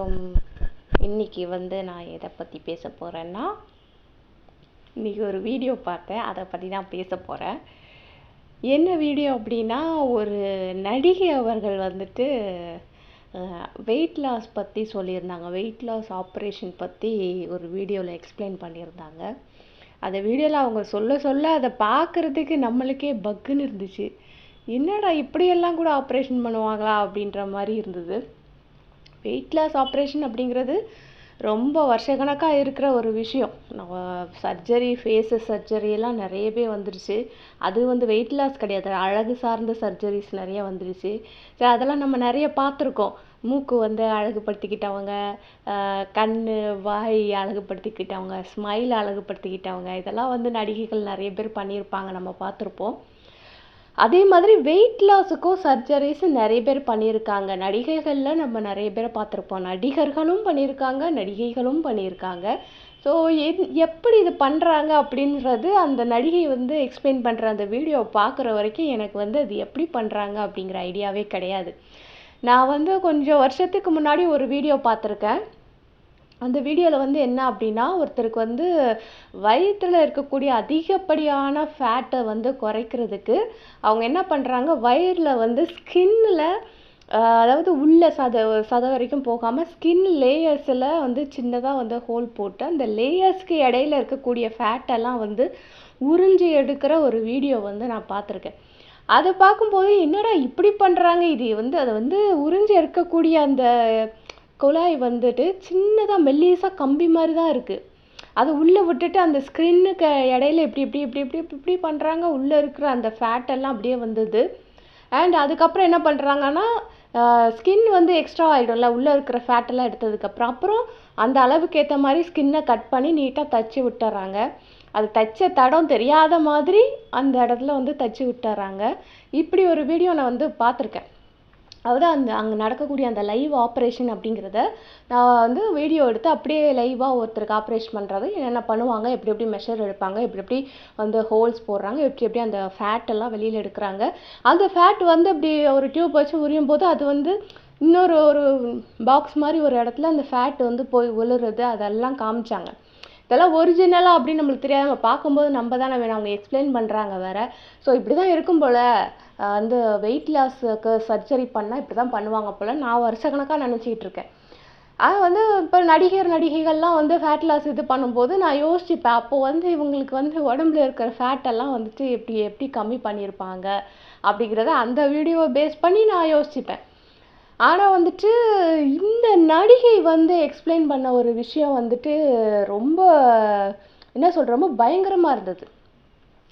வணக்கம். இன்றைக்கி வந்து நான் எதை பற்றி பேச போகிறேன்னா இன்றைக்கி ஒரு வீடியோ பார்த்தேன். அதை பற்றி தான் பேச போகிறேன் என்ன வீடியோ அப்படின்னா ஒரு நடிகை அவர்கள் வந்துட்டு வெயிட் லாஸ் பற்றி சொல்லியிருந்தாங்க. வெயிட் லாஸ் ஆப்ரேஷன் பற்றி ஒரு வீடியோவில் எக்ஸ்பிளைன் பண்ணியிருந்தாங்க. அந்த வீடியோவில் அவங்க சொல்ல சொல்ல அதை பார்க்குறதுக்கு நம்மளுக்கே பக்குன்னு இருந்துச்சு. என்னடா இப்படியெல்லாம் கூட ஆப்ரேஷன் பண்ணுவாங்களா அப்படின்ற மாதிரி இருந்தது. வெயிட் லாஸ் ஆப்ரேஷன் அப்படிங்கிறது ரொம்ப வருஷக்கணக்காக இருக்கிற ஒரு விஷயம். நம்ம சர்ஜரி ஃபேஸு சர்ஜரி எல்லாம் நிறையவே வந்துருச்சு. அது வந்து வெயிட் லாஸ் கிடையாது. அழகு சார்ந்த சர்ஜரிஸ் நிறைய வந்துருச்சு. சரி அதெல்லாம் நம்ம நிறைய பார்த்துருக்கோம். மூக்கு வந்து அழகுபடுத்திக்கிட்டவங்க கண் வாய் அழகுபடுத்திக்கிட்டவங்க ஸ்மைல் அழகுபடுத்திக்கிட்டவங்க இதெல்லாம் வந்து நடிகைகள் நிறைய பேர் பண்ணியிருப்பாங்க. நம்ம பார்த்துருப்போம். அதே மாதிரி வெயிட் லாஸுக்கும் சர்ஜரிஸ் நிறைய பேர் பண்ணியிருக்காங்க. நடிகைகளில் நம்ம நிறைய பேரை பார்த்துருப்போம். நடிகர்களும் பண்ணியிருக்காங்க நடிகைகளும் பண்ணியிருக்காங்க. ஸோ என் எப்படி இது பண்ணுறாங்க அப்படின்றது அந்த நடிகை வந்து எக்ஸ்பிளைன் பண்ணுற அந்த வீடியோ பார்க்குற வரைக்கும் எனக்கு வந்து அது எப்படி பண்ணுறாங்க அப்படிங்கிற ஐடியாவே கிடையாது. நான் வந்து கொஞ்சம் வருஷத்துக்கு முன்னாடி ஒரு வீடியோ பார்த்துருக்கேன். அந்த வீடியோவில் வந்து என்ன அப்படின்னா ஒருத்தருக்கு வந்து வயிற்றில் இருக்கக்கூடிய அதிகப்படியான ஃபேட்டை வந்து குறைக்கிறதுக்கு அவங்க என்ன பண்ணுறாங்க வயிறில் வந்து ஸ்கின்னில் அதாவது உள்ள சத சத வரைக்கும் போகாமல் ஸ்கின் லேயர்ஸில் வந்து சின்னதாக வந்து ஹோல் போட்டு அந்த லேயர்ஸ்க்கு இடையில இருக்கக்கூடிய ஃபேட்டெல்லாம் வந்து உறிஞ்சி எடுக்கிற ஒரு வீடியோ வந்து நான் பார்த்துருக்கேன். அதை பார்க்கும்போது என்னடா இப்படி பண்ணுறாங்க இது வந்து அதை வந்து உறிஞ்சி எடுக்கக்கூடிய அந்த குழாய் வந்துட்டு சின்னதாக மெல்லியஸாக கம்பி மாதிரி தான் இருக்குது அதை உள்ளே விட்டுட்டு அந்த ஸ்க்ரீனுக்கு இடையில இப்படி இப்படி இப்படி இப்படி இப்படி இப்படி பண்ணுறாங்க உள்ளே இருக்கிற அந்த ஃபேட் எல்லாம் அப்படியே வந்தது. அண்ட் அதுக்கப்புறம் என்ன பண்ணுறாங்கன்னா ஸ்கின் வந்து எக்ஸ்ட்ரா ஆகிடும்ல உள்ளே இருக்கிற ஃபேட்டெல்லாம் எடுத்ததுக்கப்புறம் அப்புறம். அந்த அளவுக்கு ஏற்ற மாதிரி ஸ்கின்னை கட் பண்ணி நீட்டாக தச்சு விட்டுறாங்க. அது தச்ச தடம் தெரியாத மாதிரி அந்த இடத்துல வந்து தச்சு விட்டுறாங்க. இப்படி ஒரு வீடியோ நான் வந்து பார்த்துருக்கேன். அதாவது அந்த அங்கே நடக்கக்கூடிய அந்த லைவ் ஆப்ரேஷன் அப்படிங்கிறத நான் வந்து வீடியோ எடுத்து அப்படியே லைவாக ஒருத்தருக்கு ஆப்ரேஷன் பண்ணுறது என்னென்ன பண்ணுவாங்க எப்படி எப்படி மெஷர் எடுப்பாங்க எப்படி எப்படி வந்து ஹோல்ஸ் போடுறாங்க எப்படி எப்படி அந்த ஃபேட் எல்லாம் வெளியில் எடுக்கிறாங்க. அந்த ஃபேட் வந்து அப்படி ஒரு டியூப் வச்சு உரியும் போது அது வந்து இன்னொரு ஒரு பாக்ஸ் மாதிரி ஒரு இடத்துல அந்த ஃபேட் வந்து போய் விழுறது அதெல்லாம் காமிச்சாங்க. இதெல்லாம் ஒரிஜினலாக அப்படின்னு நம்மளுக்கு தெரியாது. நம்ம பார்க்கும்போது நம்ம தானே வேணும். அவங்க எக்ஸ்பிளைன் பண்ணுறாங்க வேறு. ஸோ இப்படி தான் இருக்கும் போல். வந்து வெயிட் லாஸுக்கு சர்ஜரி பண்ணால் இப்படி தான் பண்ணுவாங்க போல் நான் வருஷக்கணக்காக நினச்சிக்கிட்டு இருக்கேன். ஆனால் வந்து இப்போ நடிகர் நடிகைகள்லாம் வந்து ஃபேட் லாஸ் இது பண்ணும்போது நான் யோசிச்சுப்பேன். அப்போது வந்து இவங்களுக்கு வந்து உடம்புல இருக்கிற ஃபேட்டெல்லாம் வந்துட்டு எப்படி எப்படி கம்மி பண்ணியிருப்பாங்க அப்படிங்கிறத அந்த வீடியோவை பேஸ் பண்ணி நான் யோசிச்சுப்பேன். ஆனால் வந்துட்டு இந்த நடிகை வந்து எக்ஸ்பிளைன் பண்ண ஒரு விஷயம் வந்துட்டு ரொம்ப என்ன சொல்கிற ரொம்ப பயங்கரமாக இருந்தது.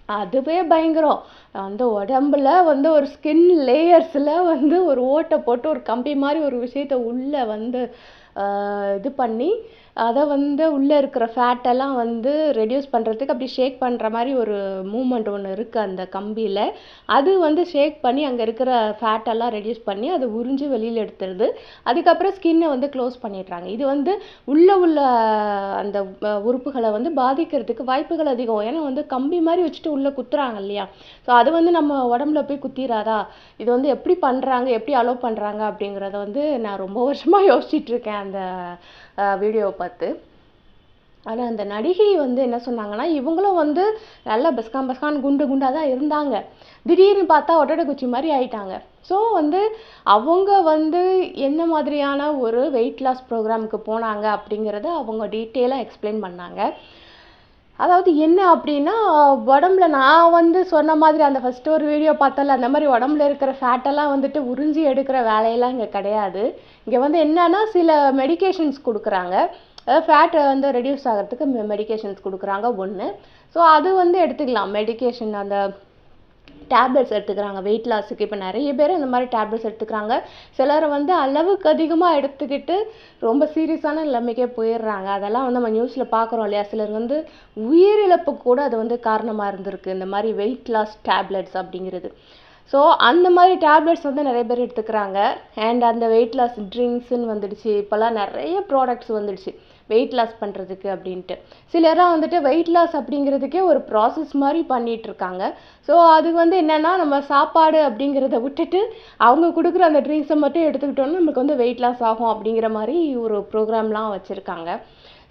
அதுவே பயங்கரம். அந்த உடம்புல வந்து ஒரு ஸ்கின் லேயர்ஸில் வந்து ஒரு ஓட்டை போட்டு ஒரு கம்பி மாதிரி ஒரு விஷயத்த உள்ளே வந்து இது பண்ணி அதை வந்து உள்ளே இருக்கிற ஃபேட்டெல்லாம் வந்து ரெடியூஸ் பண்ணுறதுக்கு அப்படி ஷேக் பண்ணுற மாதிரி ஒரு மூமெண்ட் ஒன்று இருக்குது அந்த கம்பியில். அது வந்து ஷேக் பண்ணி அங்கே இருக்கிற ஃபேட்டெல்லாம் ரெடியூஸ் பண்ணி அதை உறிஞ்சி வெளியில் எடுத்துருது அதுக்கப்புறம் ஸ்கின்னை வந்து க்ளோஸ் பண்ணிடுறாங்க. இது வந்து உள்ளே உள்ள அந்த உறுப்புகளை வந்து பாதிக்கிறதுக்கு வாய்ப்புகள் அதிகம். ஏன்னா வந்து கம்பி மாதிரி வச்சுட்டு உள்ளே குத்துறாங்க இல்லையா? ஸோ அது வந்து நம்ம உடம்புல போய் குத்திராதா? இது வந்து எப்படி பண்ணுறாங்க எப்படி அலோவ் பண்ணுறாங்க அப்படிங்கிறத வந்து நான் ரொம்ப வருஷமாக யோசிச்சுட்ருக்கேன் அந்த வீடியோவை பார்த்து. ஆனால் அந்த நடிகை வந்து என்ன சொன்னாங்கன்னா இவங்களும் வந்து நல்லா பெஸ்கான் பெஸ்கான் குண்டு குண்டாக தான் இருந்தாங்க. திடீர்னு பார்த்தா ஒட்டடை குச்சி மாதிரி ஆயிட்டாங்க. ஸோ வந்து அவங்க வந்து என்ன மாதிரியான ஒரு வெயிட் லாஸ் ப்ரோக்ராமுக்கு போனாங்க அப்படிங்கிறத அவங்க டீட்டெயிலாக எக்ஸ்பிளைன் பண்ணாங்க. அதாவது என்ன அப்படின்னா உடம்புல நான் வந்து சொன்ன மாதிரி அந்த ஃபஸ்ட்டு ஒரு வீடியோ பார்த்தால அந்த மாதிரி உடம்புல இருக்கிற ஃபேட்டெல்லாம் வந்துட்டு உறிஞ்சி எடுக்கிற வேலையெல்லாம் இங்கே கிடையாது. இங்கே வந்து என்னன்னா சில மெடிகேஷன்ஸ் கொடுக்குறாங்க. அதாவது ஃபேட்டை வந்து ரெடியூஸ் ஆகிறதுக்கு மெடிகேஷன்ஸ் கொடுக்குறாங்க ஒன்று ஸோ அது வந்து எடுத்துக்கலாம் மெடிகேஷன் அந்த டேப்லெட்ஸ் எடுத்துக்கிறாங்க வெயிட் லாஸுக்கு இப்போ நிறைய பேர் இந்த மாதிரி டேப்லெட்ஸ் எடுத்துக்கிறாங்க. சிலர் வந்து அளவுக்கு அதிகமாக எடுத்துக்கிட்டு ரொம்ப சீரியஸான நிலைமைக்கே போயிடுறாங்க. அதெல்லாம் வந்து நம்ம நியூஸில் பார்க்குறோம் இல்லையா? சிலர் வந்து உயிரிழப்பு கூட அது வந்து காரணமாக இருந்திருக்கு. இந்த மாதிரி வெயிட் லாஸ் டேப்லெட்ஸ் அப்படிங்கிறது. ஸோ அந்த மாதிரி டேப்லெட்ஸ் வந்து நிறைய பேர் எடுத்துக்கிறாங்க. அண்ட் அந்த வெயிட் லாஸ் ட்ரிங்க்ஸுன்னு வந்துடுச்சு. இப்போல்லாம் நிறைய ப்ராடக்ட்ஸ் வந்துடுச்சு. வெயிட் லாஸ் பண்ணுறதுக்கு அப்படின்ட்டு. சிலராக வந்துட்டு வெயிட் லாஸ் அப்படிங்கிறதுக்கே ஒரு ப்ராசஸ் மாதிரி பண்ணிகிட்ருக்காங்க ஸோ அது வந்து என்னென்னா நம்ம சாப்பாடு அப்படிங்கிறத விட்டுட்டு அவங்க கொடுக்குற அந்த ட்ரிங்க்ஸை மட்டும் எடுத்துக்கிட்டோம்னா நமக்கு வந்து வெயிட் லாஸ் ஆகும் அப்படிங்கிற மாதிரி ஒரு ப்ரோக்ராம்லாம் வச்சுருக்காங்க.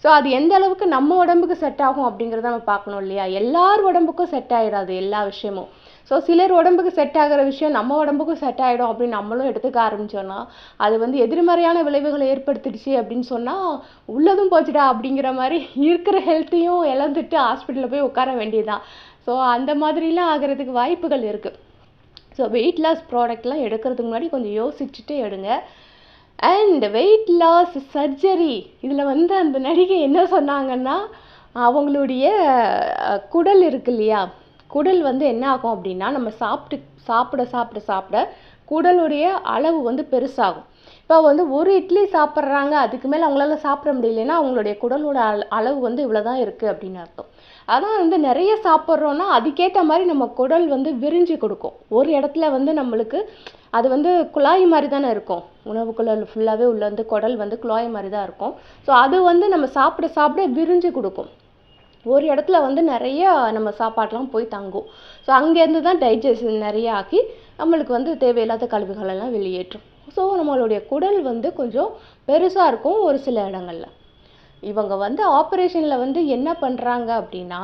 ஸோ அது எந்த அளவுக்கு நம்ம உடம்புக்கு செட் ஆகும் அப்படிங்கிறத நம்ம பார்க்கணும் இல்லையா? எல்லார் உடம்புக்கும் செட் ஆகிடாது எல்லா விஷயமும். ஸோ சிலர் உடம்புக்கு செட் ஆகிற விஷயம் நம்ம உடம்புக்கும் செட் ஆகிடும் அப்படின்னு நம்மளும் எடுத்துக்க ஆரம்பிச்சோன்னா அது வந்து எதிர்மறையான விளைவுகளை ஏற்படுத்திடுச்சு அப்படின்னு சொன்னால் உள்ளதும் போச்சுடா அப்படிங்கிற மாதிரி இருக்கிற ஹெல்த்தையும் இழந்துட்டு ஹாஸ்பிட்டலில் போய் உட்கார வேண்டியதுதான். ஸோ அந்த மாதிரிலாம் ஆகிறதுக்கு வாய்ப்புகள் இருக்குது ஸோ வெயிட் லாஸ் ப்ராடக்ட்லாம் எடுக்கிறதுக்கு முன்னாடி கொஞ்சம் யோசிச்சுட்டு எடுங்க. அண்ட் வெயிட் லாஸ் சர்ஜரி இதில் வந்து அந்த நடிகை என்ன சொன்னாங்கன்னா அவங்களுடைய குடல் இருக்கு இல்லையா? குடல் வந்து என்ன ஆகும் அப்படின்னா நம்ம சாப்பிட்டு சாப்பிட சாப்பிட சாப்பிட குடலுடைய அளவு வந்து பெருசாகும். இப்போ வந்து ஒரு இட்லி சாப்பிட்றாங்க அதுக்கு மேலே அவங்களால சாப்பிட முடியலன்னா அவங்களுடைய குடலோட அள அளவு வந்து இவ்வளோ தான் இருக்குது அப்படின்னு அர்த்தம். அதான் வந்து நிறைய சாப்பிட்றோன்னா அதுக்கேற்ற மாதிரி நம்ம குடல் வந்து விரிஞ்சு கொடுக்கும். ஒரு இடத்துல வந்து நம்மளுக்கு அது வந்து குழாய் மாதிரி தானே இருக்கும். உணவு குழல் ஃபுல்லாகவே உள்ள வந்து குடல் வந்து குழாய் மாதிரி தான் இருக்கும். ஸோ அது வந்து நம்ம சாப்பிட சாப்பிட விரிஞ்சு கொடுக்கும். ஒரு இடத்துல வந்து நிறைய நம்ம சாப்பாடெலாம் போய் தங்கும். ஸோ அங்கேருந்து தான் டைஜஷன் நிறைய ஆக்கி நம்மளுக்கு வந்து தேவையில்லாத கழிவுகளெல்லாம் வெளியேற்றும். ஸோ நம்மளுடைய குடல் வந்து கொஞ்சம் பெருசாக இருக்கும் ஒரு சில இடங்கள்ல. இவங்க வந்து ஆப்ரேஷனில் வந்து என்ன பண்ணுறாங்க அப்படின்னா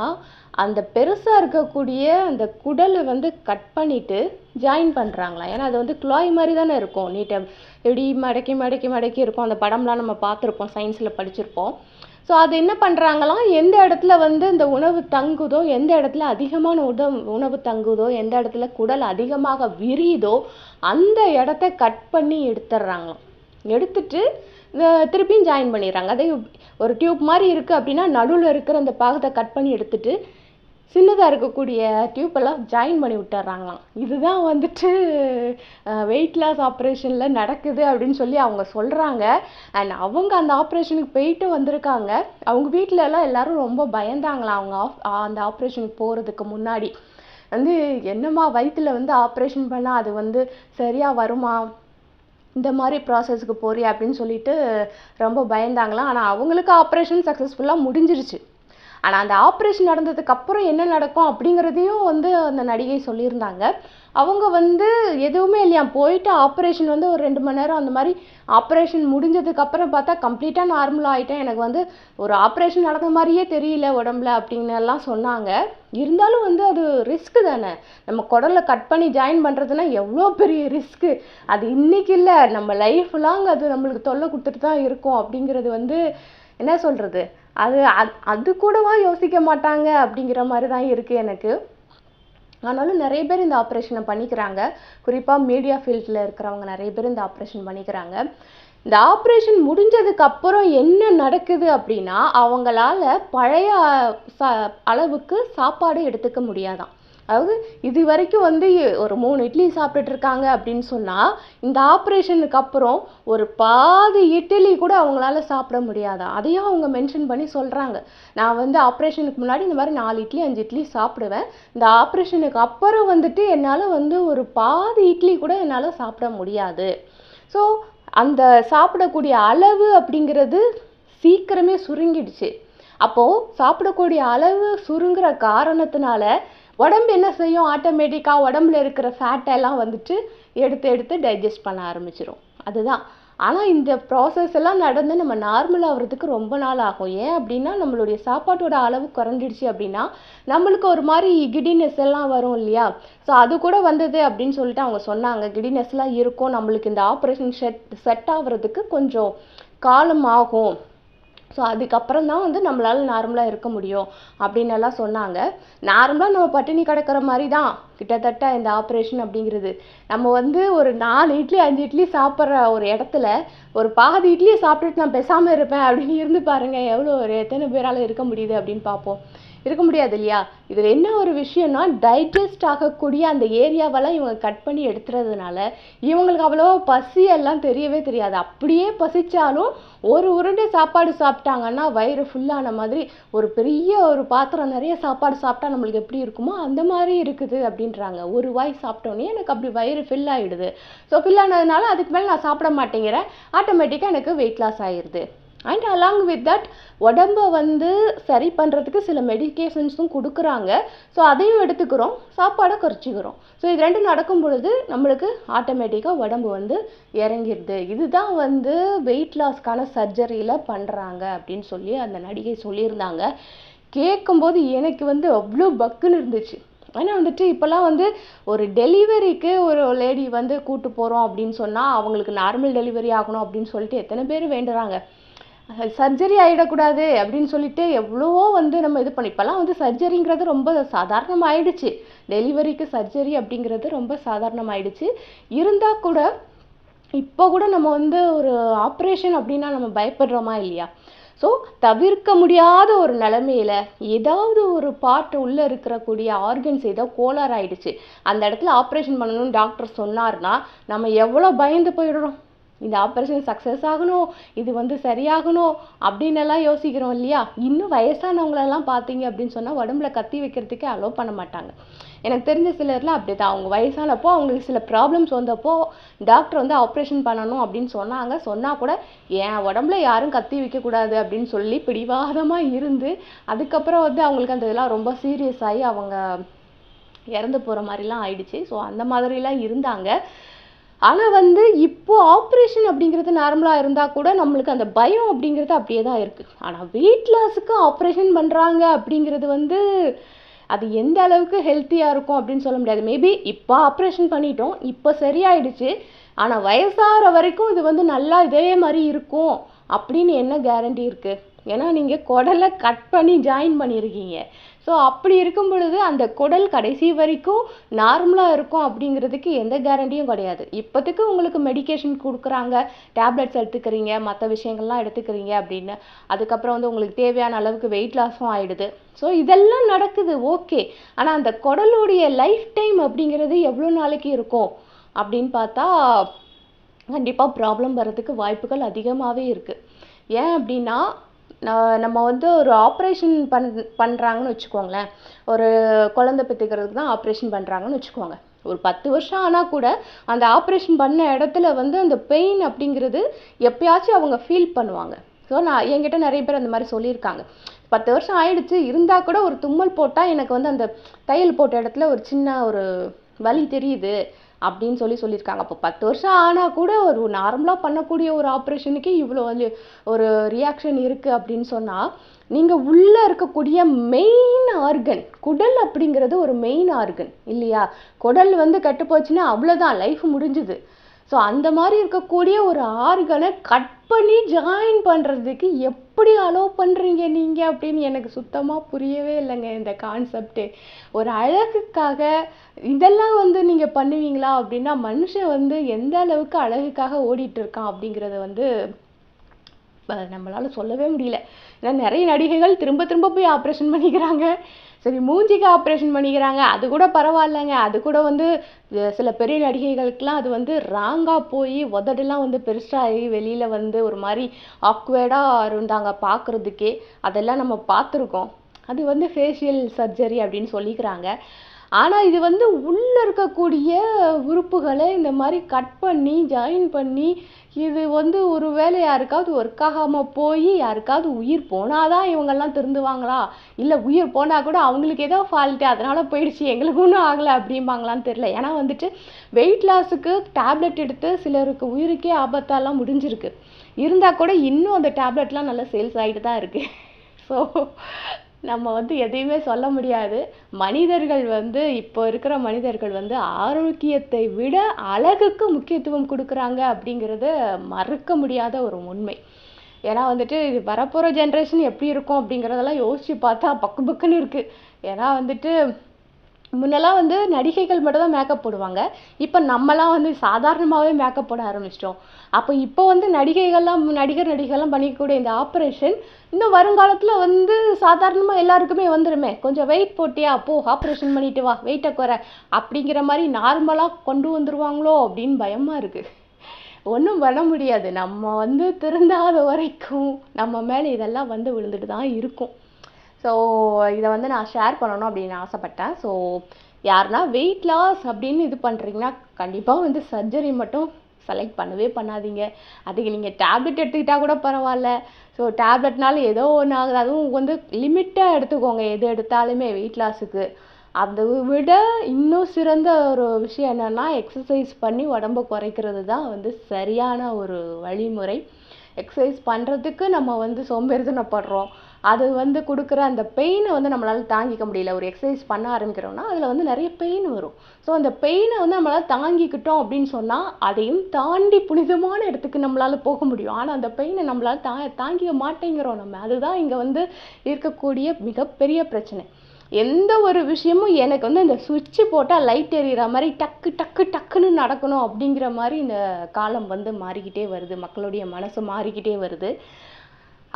அந்த பெருசாக இருக்கக்கூடிய அந்த குடலை வந்து கட் பண்ணிவிட்டு ஜாயின் பண்ணுறாங்களாம் ஏன்னா அது வந்து குழாய் மாதிரி தானே இருக்கும். நீட்டை எப்படி மடக்கி மடக்கி மடக்கி இருக்கும். அந்த படம்லாம் நம்ம பார்த்துருப்போம் சயின்ஸில் படிச்சிருப்போம். ஸோ அது என்ன பண்ணுறாங்களாம் எந்த இடத்துல வந்து இந்த உணவு தங்குதோ எந்த இடத்துல அதிகமான உணவு உணவு தங்குதோ எந்த இடத்துல குடல் அதிகமாக விரியுதோ அந்த இடத்த கட் பண்ணி எடுத்துடுறாங்களாம் எடுத்துட்டு திருப்பியும் ஜாயின் பண்ணிடுறாங்க அதே ஒரு டியூப் மாதிரி இருக்குது அப்படின்னா நடுவில் இருக்கிற அந்த பாகத்தை கட் பண்ணி எடுத்துட்டு சின்னதாக இருக்கக்கூடிய டியூப்பெல்லாம் ஜாயின் பண்ணி விட்டுறாங்களாம். இதுதான் வந்துட்டு வெயிட் லாஸ் ஆப்ரேஷனில் நடக்குது அப்படின்னு சொல்லி அவங்க சொல்கிறாங்க அண்ட் அவங்க அந்த ஆப்ரேஷனுக்கு போயிட்டு வந்திருக்காங்க. அவங்க வீட்டிலலாம் எல்லோரும் எல்லாரும் ரொம்ப பயந்தாங்களாம் அவங்க ஆஃப் அந்த ஆப்ரேஷனுக்கு போகிறதுக்கு முன்னாடி. வந்து என்னம்மா வயிற்றில் வந்து ஆப்ரேஷன் பண்ணால் அது வந்து சரியாக வருமா? இந்த மாதிரி ப்ராசஸ்க்கு போறியா? அப்படின்னு சொல்லிட்டு ரொம்ப பயந்தாங்களாம். ஆனால் அவங்களுக்கு ஆப்ரேஷன் சக்ஸஸ்ஃபுல்லாக முடிஞ்சிருச்சு. ஆனால் அந்த ஆப்ரேஷன் நடந்ததுக்கு அப்புறம் என்ன நடக்கும் அப்படிங்கிறதையும் வந்து அந்த நடிகை சொல்லியிருந்தாங்க. அவங்க வந்து எதுவுமே இல்லையா? போயிட்டு ஆப்ரேஷன் வந்து ஒரு ரெண்டு மணி நேரம் அந்த மாதிரி ஆப்ரேஷன் முடிஞ்சதுக்கு அப்புறம் பார்த்தா கம்ப்ளீட்டாக நார்மல் ஆகிட்டேன் எனக்கு வந்து ஒரு ஆப்ரேஷன் நடந்த மாதிரியே தெரியல உடம்புல அப்படின்னு எல்லாம் சொன்னாங்க. இருந்தாலும் வந்து அது ரிஸ்க்கு தானே? நம்ம குடலை கட் பண்ணி ஜாயின் பண்ணுறதுனா எவ்வளோ பெரிய ரிஸ்க்கு? அது இன்னைக்கு இல்லை. நம்ம லைஃப் லாங் அது நம்மளுக்கு தொல்லை கொடுத்துட்டு தான் இருக்கும் அப்படிங்கிறது வந்து என்ன சொல்கிறது அது அது அது கூடவா யோசிக்க மாட்டாங்க அப்படிங்கிற மாதிரி தான் இருக்குது எனக்கு. ஆனாலும் நிறைய பேர் இந்த ஆப்ரேஷனை பண்ணிக்கிறாங்க. குறிப்பாக மீடியா ஃபீல்டில் இருக்கிறவங்க நிறைய பேர் இந்த ஆப்ரேஷன் பண்ணிக்கிறாங்க. இந்த ஆப்ரேஷன் முடிஞ்சதுக்கு அப்புறம் என்ன நடக்குது அப்படின்னா அவங்களால பழைய ச அளவுக்கு சாப்பாடு எடுத்துக்க முடியாதாம் அதாவது இது வரைக்கும் வந்து ஒரு மூணு இட்லி சாப்பிட்டுட்டு இருக்காங்க அப்படின்னு சொன்னால் இந்த ஆப்ரேஷனுக்கு அப்புறம் ஒரு பாதி இட்லி கூட அவங்களால சாப்பிட முடியாதா? அதையும் அவங்க மென்ஷன் பண்ணி சொல்கிறாங்க நான் வந்து ஆப்ரேஷனுக்கு முன்னாடி இந்த மாதிரி நாலு இட்லி அஞ்சு இட்லி சாப்பிடுவேன். இந்த ஆப்ரேஷனுக்கு அப்புறம் வந்துட்டு என்னால் வந்து ஒரு பாதி இட்லி கூட என்னால் சாப்பிட முடியாது. ஸோ அந்த சாப்பிடக்கூடிய அளவு அப்படிங்கிறது சீக்கிரமே சுருங்கிடுச்சு. அப்போது சாப்பிடக்கூடிய அளவு சுருங்குற காரணத்தினால உடம்பு என்ன செய்யும்? ஆட்டோமேட்டிக்காக உடம்புல இருக்கிற ஃபேட்டெல்லாம் வந்துட்டு எடுத்து எடுத்து டைஜஸ்ட் பண்ண ஆரம்பிச்சிடும் அதுதான். ஆனால் இந்த ப்ராசஸ் எல்லாம் நடந்து நம்ம நார்மல் ஆகுறதுக்கு ரொம்ப நாள் ஆகும். ஏன் அப்படின்னா நம்மளுடைய சாப்பாட்டோட அளவு குறைஞ்சிடுச்சு அப்படின்னா நம்மளுக்கு ஒரு மாதிரி கிடினஸ் எல்லாம் வரும் இல்லையா? ஸோ அது கூட வந்தது அப்படின்னு சொல்லிட்டு அவங்க சொன்னாங்க. கிடினஸ்லாம் இருக்கும். நம்மளுக்கு இந்த ஆப்ரேஷன் செட் செட் ஆகுறதுக்கு கொஞ்சம் காலம் ஆகும். ஸோ அதுக்கப்புறம் தான் வந்து நம்மளால் நார்மலாக இருக்க முடியும் அப்படின்னு எல்லாம் சொன்னாங்க. நார்மலாக நம்ம பட்டினி கிடக்கிற மாதிரி தான் கிட்டத்தட்ட இந்த ஆப்ரேஷன் அப்படிங்கிறது. நம்ம வந்து ஒரு நாலு இட்லி அஞ்சு இட்லி சாப்பிட்ற ஒரு இடத்துல ஒரு பாதி இட்லியை சாப்பிட்டுட்டு நான் பேசாமல் இருப்பேன் அப்படின்னு இருந்து பாருங்கள் எவ்வளோ ஒரு எத்தனை பேரால் இருக்க முடியுது அப்படின்னு பார்ப்போம். இருக்க முடியாது இல்லையா? இதில் என்ன ஒரு விஷயம்னா டைஜஸ்ட் ஆகக்கூடிய அந்த ஏரியாவெல்லாம் இவங்க கட் பண்ணி எடுத்துறதுனால இவங்களுக்கு அவ்வளோவா பசி எல்லாம் தெரியவே தெரியாது. அப்படியே பசிச்சாலும் ஒரு உருண்டை சாப்பாடு சாப்பிட்டாங்கன்னா வயிறு ஃபுல்லான மாதிரி ஒரு பெரிய ஒரு பாத்திரம் நிறைய சாப்பாடு சாப்பிட்டா நம்மளுக்கு எப்படி இருக்குமோ அந்த மாதிரி இருக்குது அப்படின்றாங்க. ஒரு வாய் சாப்பிட்டோன்னே எனக்கு அப்படி வயிறு ஃபில் ஆகிடுது ஸோ ஃபில் ஆனதுனால அதுக்கு மேலே நான் சாப்பிட மாட்டேங்கிறேன். ஆட்டோமேட்டிக்காக எனக்கு வெயிட் லாஸ் ஆயிடுது அண்ட் அலாங் வித் தட் உடம்ப வந்து சரி பண்ணுறதுக்கு சில மெடிக்கேஷன்ஸும் கொடுக்குறாங்க. ஸோ அதையும் எடுத்துக்கிறோம். சாப்பாடை குறைச்சிக்கிறோம். ஸோ இது ரெண்டும் நடக்கும் பொழுது நம்மளுக்கு ஆட்டோமேட்டிக்காக உடம்பு வந்து இறங்கிடுது இதுதான் வந்து வெயிட் லாஸ்க்கான சர்ஜரியில் பண்ணுறாங்க அப்படின்னு சொல்லி அந்த நடிகை சொல்லியிருந்தாங்க. கேட்கும்போது எனக்கு வந்து அவ்வளோ பக்குன்னு இருந்துச்சு. ஆனால் வந்துட்டு இப்போல்லாம் வந்து ஒரு டெலிவரிக்கு ஒரு லேடி வந்து கூட்டு போகிறோம் அப்படின்னு சொன்னால் அவங்களுக்கு நார்மல் டெலிவரி ஆகணும் அப்படின்னு சொல்லிட்டு எத்தனை பேர் வேண்டுறாங்க. சர்ஜரி ஆகிடக்கூடாது அப்படின்னு சொல்லிட்டு எவ்வளவோ வந்து நம்ம இது பண்ணி இப்போல்லாம் வந்து சர்ஜரிங்கிறது ரொம்ப சாதாரணமாக ஆயிடுச்சு டெலிவரிக்கு சர்ஜரி அப்படிங்கிறது ரொம்ப சாதாரணமாயிடுச்சு. இருந்தால் கூட இப்போ கூட நம்ம வந்து ஒரு ஆப்ரேஷன் அப்படின்னா நம்ம பயப்படுறோமா இல்லையா? ஸோ தவிர்க்க முடியாத ஒரு நிலமையில ஏதாவது ஒரு பார்ட் உள்ளே இருக்கக்கூடிய ஆர்கன்ஸ் ஏதோ கோளாறு ஆயிடுச்சு அந்த இடத்துல ஆப்ரேஷன் பண்ணணும்னு டாக்டர் சொன்னார்னா நம்ம எவ்வளோ பயந்து போயிடுறோம்? இந்த ஆப்ரேஷன் சக்ஸஸ் ஆகணும் இது வந்து சரியாகணும் அப்படின்னு எல்லாம் யோசிக்கிறோம் இல்லையா? இன்னும் வயசானவங்களெல்லாம் பார்த்தீங்க அப்படின்னு சொன்னால் உடம்புல கத்தி வைக்கிறதுக்கே அலோவ் பண்ண மாட்டாங்க. எனக்கு தெரிஞ்ச சிலர்லாம் அப்படி தான் அவங்க வயசானப்போ அவங்களுக்கு சில ப்ராப்ளம்ஸ் வந்தப்போ டாக்டர் வந்து ஆப்ரேஷன் பண்ணணும் அப்படின்னு சொன்னாங்க. சொன்னால் கூட என் உடம்புல யாரும் கத்தி வைக்கக்கூடாது அப்படின்னு சொல்லி பிடிவாதமாக இருந்து அதுக்கப்புறம் வந்து அவங்களுக்கு அந்த இதெல்லாம் ரொம்ப சீரியஸ் ஆகி அவங்க இறந்து போகிற மாதிரிலாம் ஆயிடுச்சு. ஸோ அந்த மாதிரிலாம் இருந்தாங்க. ஆனால் வந்து இப்போ ஆப்ரேஷன் அப்படிங்கிறது நார்மலாக இருந்தால் கூட நம்மளுக்கு அந்த பயம் அப்படிங்கிறது அப்படியே தான் இருக்குது ஆனால் வெயிட் லாஸுக்கு ஆப்ரேஷன் பண்ணுறாங்க அப்படிங்கிறது வந்து அது எந்த அளவுக்கு ஹெல்த்தியாக இருக்கும் அப்படின்னு சொல்ல முடியாது. மேபி இப்போ ஆப்ரேஷன் பண்ணிட்டோம் இப்போ சரியாயிடுச்சு. ஆனால் வயசாகிற வரைக்கும் இது வந்து நல்லா இதே மாதிரி இருக்கும். அப்படின்னு என்ன கேரண்டி இருக்குது ஏன்னா நீங்கள் குடலை கட் பண்ணி ஜாயின் பண்ணியிருக்கீங்க ஸோ அப்படி இருக்கும் பொழுது அந்த குடல் கடைசி வரைக்கும் நார்மலாக இருக்கும் அப்படிங்கிறதுக்கு எந்த கேரண்டியும் கிடையாது. இப்போதைக்கு உங்களுக்கு மெடிகேஷன் கொடுக்குறாங்க. டேப்லெட்ஸ் எடுத்துக்கிறீங்க மற்ற விஷயங்கள்லாம் எடுத்துக்கிறீங்க அப்படின்னு. அதுக்கப்புறம் வந்து உங்களுக்கு தேவையான அளவுக்கு வெயிட் லாஸும் ஆகிடுது ஸோ இதெல்லாம் நடக்குது ஓகே ஆனால் அந்த குடலுடைய லைஃப் டைம் அப்படிங்கிறது எவ்வளோ நாளைக்கு இருக்கும் அப்படின்னு பார்த்தா கண்டிப்பாக ப்ராப்ளம் வர்றதுக்கு வாய்ப்புகள் அதிகமாகவே இருக்குது ஏன் அப்படின்னா நம்ம வந்து ஒரு ஆப்ரேஷன் பண் பண்ணுறாங்கன்னு வச்சுக்கோங்களேன். ஒரு குழந்தை பெற்றுக்கிறதுக்கு தான் ஆப்ரேஷன் பண்ணுறாங்கன்னு வச்சுக்கோங்க. ஒரு பத்து வருஷம் ஆனால் கூட அந்த ஆப்ரேஷன் பண்ண இடத்துல வந்து அந்த பெயின் அப்படிங்கிறது எப்பயாச்சும் அவங்க ஃபீல் பண்ணுவாங்க. ஸோ நான் என்கிட்ட நிறைய பேர் அந்த மாதிரி சொல்லியிருக்காங்க. பத்து வருஷம் ஆயிடுச்சு இருந்தால் கூட ஒரு தும்மல் போட்டால் எனக்கு வந்து அந்த தையல் போட்ட இடத்துல ஒரு சின்ன ஒரு வலி தெரியுது. அப்படின்னு சொல்லி சொல்லியிருக்காங்க. அப்போ பத்து வருஷம் ஆனால் கூட ஒரு நார்மலாக பண்ணக்கூடிய ஒரு ஆப்ரேஷனுக்கு இவ்வளோ ஒரு ரியாக்ஷன் இருக்குது அப்படின்னு சொன்னால் நீங்கள் உள்ளே இருக்கக்கூடிய மெயின் ஆர்கன் குடல் அப்படிங்கிறது ஒரு மெயின் ஆர்கன் இல்லையா? குடல் வந்து கெட்டு போச்சுன்னா அவ்வளோதான் லைஃப் முடிஞ்சுது. ஸோ அந்த மாதிரி இருக்கக்கூடிய ஒரு ஆறுகளை கட் பண்ணி ஜாயின் பண்ணுறதுக்கு எப்படி அலோவ் பண்ணுறீங்க நீங்கள் அப்படின்னு எனக்கு சுத்தமாக புரியவே இல்லைங்க இந்த கான்செப்டே ஒரு அழகுக்காக இதெல்லாம் வந்து நீங்கள் பண்ணுவீங்களா அப்படின்னா மனுஷன் வந்து எந்த அளவுக்கு அழகுக்காக ஓடிட்டுருக்கான் அப்படிங்கிறத வந்து நம்மளால் சொல்லவே முடியல. ஏன்னா நிறைய நடிகைகள் திரும்ப திரும்ப போய் ஆப்ரேஷன் பண்ணிக்கிறாங்க. சரி மூஞ்சிக்கு ஆப்ரேஷன் பண்ணிக்கிறாங்க. அது கூட பரவாயில்லைங்க. அது கூட வந்து சில பெரிய நடிகைகளுக்கெல்லாம் அது வந்து ராங்காக போய் உதடெல்லாம் வந்து பெருசாகி வெளியில் வந்து ஒரு மாதிரி ஆக்வேர்டாக இருந்தாங்க பார்க்குறதுக்கே அதெல்லாம் நம்ம பார்த்துருக்கோம். அது வந்து ஃபேஷியல் சர்ஜரி அப்படின்னு சொல்லிக்கிறாங்க. ஆனால் இது வந்து உள்ளே இருக்கக்கூடிய உறுப்புகளை இந்த மாதிரி கட் பண்ணி ஜாயின் பண்ணி இது வந்து ஒரு வேளை யாருக்காவது ஒர்க் ஆகாமல் போய் யாருக்காவது உயிர் போனால் தான் இவங்கெல்லாம் திருந்துவாங்களா? இல்லை உயிர் போனால் கூட அவங்களுக்கு ஏதோ ஃபால்ட்டு அதனால் போயிடுச்சு எங்களுக்கு ஒன்றும் ஆகலை அப்படிம்பாங்களான்னு தெரில ஏன்னா வந்துட்டு வெயிட் லாஸுக்கு டேப்லெட் எடுத்து சிலருக்கு உயிருக்கே ஆபத்தாலாம் முடிஞ்சிருக்கு. இருந்தால் கூட இன்னும் அந்த டேப்லெட்லாம் நல்லா சேல்ஸ் ஆகிட்டு தான் இருக்குது ஸோ நம்ம வந்து எதையுமே சொல்ல முடியாது. மனிதர்கள் வந்து இப்போ இருக்கிற மனிதர்கள் வந்து ஆரோக்கியத்தை விட அழகுக்கு முக்கியத்துவம் கொடுக்குறாங்க அப்படிங்கிறத மறுக்க முடியாத ஒரு உண்மை. ஏன்னா வந்துட்டு இது வரப்போகிற ஜென்ரேஷன் எப்படி இருக்கும் அப்படிங்கிறதெல்லாம் யோசித்து பார்த்தா பக்கு பக்குன்னு இருக்குது ஏன்னா வந்துட்டு முன்னெல்லாம் வந்து நடிகைகள் மட்டும் தான் மேக்கப் போடுவாங்க. இப்போ நம்மலாம் வந்து சாதாரணமாகவே மேக்கப் போட ஆரம்பிச்சிட்டோம். அப்போ இப்போ வந்து நடிகைகள்லாம் நடிகர் நடிகைகள்லாம் பண்ணிக்கக்கூடிய இந்த ஆப்ரேஷன் இன்னும் வருங்காலத்தில் வந்து சாதாரணமாக எல்லாருக்குமே வந்துருமே. கொஞ்சம் வெயிட் போட்டியா? போ ஆப்ரேஷன் பண்ணிட்டு வா வெயிட்டை குறை. அப்படிங்கிற மாதிரி நார்மலாக கொண்டு வந்துருவாங்களோ அப்படின்னு பயமாக இருக்குது ஒன்றும் பண்ண முடியாது. நம்ம வந்து திருந்தாத வரைக்கும் நம்ம மேலே இதெல்லாம் வந்து விழுந்துட்டு தான் இருக்கும். ஸோ இதை வந்து நான் ஷேர் பண்ணணும் அப்படின்னு ஆசைப்பட்டேன். ஸோ யாருனா வெயிட் லாஸ் அப்படின்னு இது பண்ணுறீங்கன்னா கண்டிப்பாக வந்து சர்ஜரி மட்டும் செலக்ட் பண்ணவே பண்ணாதீங்க. அதுக்கு நீங்கள் டேப்லெட் எடுத்துக்கிட்டால் கூட பரவாயில்ல. ஸோ டேப்லெட்னால ஏதோ ஒன்று ஆகுது. அதுவும் வந்து லிமிட்டாக எடுத்துக்கோங்க. எது எடுத்தாலுமே வெயிட் லாஸுக்கு அதை விட இன்னும் சிறந்த ஒரு விஷயம் என்னென்னா எக்ஸசைஸ் பண்ணி உடம்ப குறைக்கிறது தான் வந்து சரியான ஒரு வழிமுறை. எக்ஸசைஸ் பண்ணுறதுக்கு நம்ம வந்து சோம்பேறித்தனப்படுறோம். அது வந்து கொடுக்குற அந்த பெயினை வந்து நம்மளால் தாங்கிக்க முடியல. ஒரு எக்ஸசைஸ் பண்ண ஆரம்பிக்கிறோம்னா அதில் வந்து நிறைய பெயின் வரும். ஸோ அந்த பெயினை வந்து நம்மளால் தாங்கிக்கிட்டோம் அப்படின்னு சொன்னால் அதையும் தாண்டி புனிதமான இடத்துக்கு நம்மளால் போக முடியும். ஆனால் அந்த பெயினை நம்மளால் தா தாங்கிக்க மாட்டேங்கிறோம் நம்ம. அதுதான் இங்கே வந்து இருக்கக்கூடிய மிகப்பெரிய பிரச்சனை. எந்த ஒரு விஷயமும் எனக்கு வந்து இந்த சுவிட்சு போட்டால் லைட் எரியிற மாதிரி டக்கு டக்கு டக்குன்னு நடக்கணும் அப்படிங்கிற மாதிரி இந்த காலம் வந்து மாறிக்கிட்டே வருது. மக்களுடைய மனசு மாறிக்கிட்டே வருது.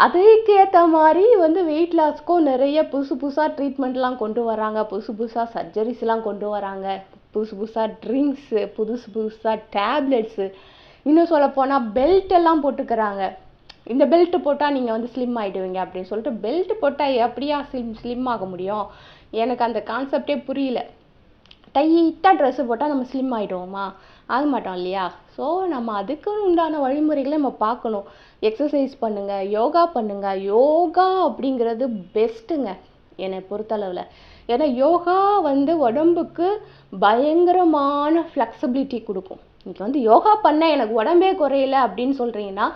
அதுக்கேற்ற மாதிரி வந்து வெயிட் லாஸ்க்கும் நிறைய புதுசு புதுசாக ட்ரீட்மெண்ட்லாம் கொண்டு வராங்க. புதுசு புதுசாக சர்ஜரிஸ்லாம் கொண்டு வராங்க. புதுசு புதுசாக ட்ரிங்க்ஸு புதுசு புதுசாக டேப்லெட்ஸு இன்னும் சொல்லப்போனால் பெல்ட் எல்லாம் போட்டுக்கிறாங்க. இந்த பெல்ட் போட்டால் நீங்கள் வந்து ஸ்லிம் ஆகிடுவீங்க அப்படின்னு சொல்லிட்டு பெல்ட் போட்டால் எப்படியா ஸ்லிம் ஸ்லிம் ஆக முடியும்? எனக்கு அந்த கான்செப்டே புரியல. டைட்டாக ட்ரெஸ்ஸு போட்டால் நம்ம ஸ்லிம் ஆகிடுவோமா ஆக மாட்டோம் இல்லையா? ஸோ நம்ம அதுக்குன்னு உண்டான வழிமுறைகளை நம்ம பார்க்கணும். எக்ஸசைஸ் பண்ணுங்கள் யோகா பண்ணுங்கள் யோகா அப்படிங்கிறது பெஸ்ட்டுங்க என்னை பொறுத்தளவில். ஏன்னா யோகா வந்து உடம்புக்கு பயங்கரமான ஃப்ளெக்சிபிலிட்டி கொடுக்கும். இன்றைக்கி வந்து யோகா பண்ண எனக்கு உடம்பே குறையல அப்படின்னு சொல்கிறீங்கன்னா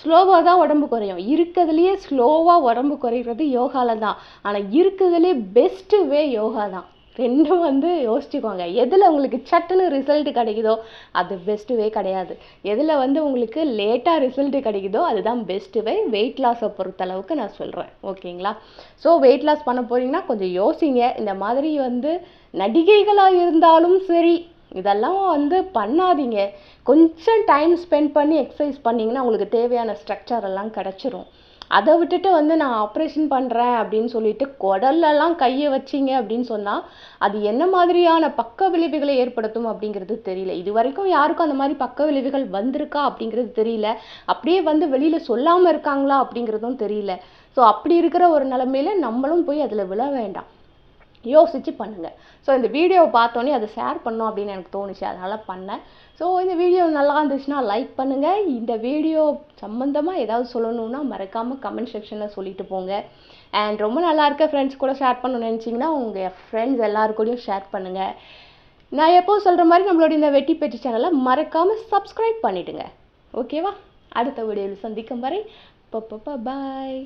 ஸ்லோவாக தான் உடம்பு குறையும். இருக்கிறதுலையே ஸ்லோவாக உடம்பு குறைகிறது யோகாவில் தான் ஆனால் இருக்கிறதுலே பெஸ்ட்டு வே யோகா தான். ரெண்டும் வந்து யோசிச்சுக்கோங்க. எதில் உங்களுக்கு சட்டுன்னு ரிசல்ட் கிடைக்குதோ அது பெஸ்ட்டுவே கிடையாது. எதில் வந்து உங்களுக்கு லேட்டாக ரிசல்ட் கிடைக்குதோ அதுதான் பெஸ்ட்டுவே வெயிட் லாஸை பொறுத்தளவுக்கு நான் சொல்கிறேன் ஓகேங்களா? ஸோ வெயிட் லாஸ் பண்ண போகிறீங்கன்னா கொஞ்சம் யோசிங்க. இந்த மாதிரி வந்து நடிகைகளாக இருந்தாலும் சரி இதெல்லாம் வந்து பண்ணாதீங்க. கொஞ்சம் டைம் ஸ்பெண்ட் பண்ணி எக்ஸசைஸ் பண்ணிங்கன்னா உங்களுக்கு தேவையான ஸ்ட்ரக்சர் எல்லாம் கிடச்சிரும். அதை விட்டுட்டு வந்து நான் ஆப்ரேஷன் பண்ணுறேன் அப்படின்னு சொல்லிட்டு குடல்லலாம் கையை வச்சிங்க அப்படின்னு சொன்னால் அது என்ன மாதிரியான பக்க விளைவுகளை ஏற்படுத்தும் அப்படிங்கிறது தெரியல. இது வரைக்கும் யாருக்கும் அந்த மாதிரி பக்க விளைவுகள் வந்திருக்கா அப்படிங்கிறது தெரியல. அப்படியே வந்து வெளியில் சொல்லாமல் இருக்காங்களா அப்படிங்கிறதும் தெரியல. ஸோ அப்படி இருக்கிற ஒரு நிலமையில நம்மளும் போய் அதில் விழ வேண்டாம். யோசித்து பண்ணுங்கள் ஸோ இந்த வீடியோவை பார்த்தோன்னே அதை ஷேர் பண்ணோம் அப்படின்னு எனக்கு தோணுச்சு. அதனால் பண்ணேன். ஸோ இந்த வீடியோ நல்லா இருந்துச்சுன்னா லைக் பண்ணுங்கள் இந்த வீடியோ சம்மந்தமாக ஏதாவது சொல்லணுன்னா மறக்காமல் கமெண்ட் செக்ஷனில் சொல்லிட்டு போங்க. அண்ட் ரொம்ப நல்லா இருக்க ஃப்ரெண்ட்ஸ் கூட ஷேர் பண்ணணும்னு நினச்சிங்கன்னா உங்கள் ஃப்ரெண்ட்ஸ் எல்லாருக்கூடையும் ஷேர் பண்ணுங்கள் நான் எப்போ சொல்கிற மாதிரி நம்மளோட இந்த வெட்டி பெற்றி சேனலை மறக்காமல் சப்ஸ்கிரைப் பண்ணிவிடுங்க ஓகேவா அடுத்த வீடியோவில் சந்திக்கும் வரை பாய்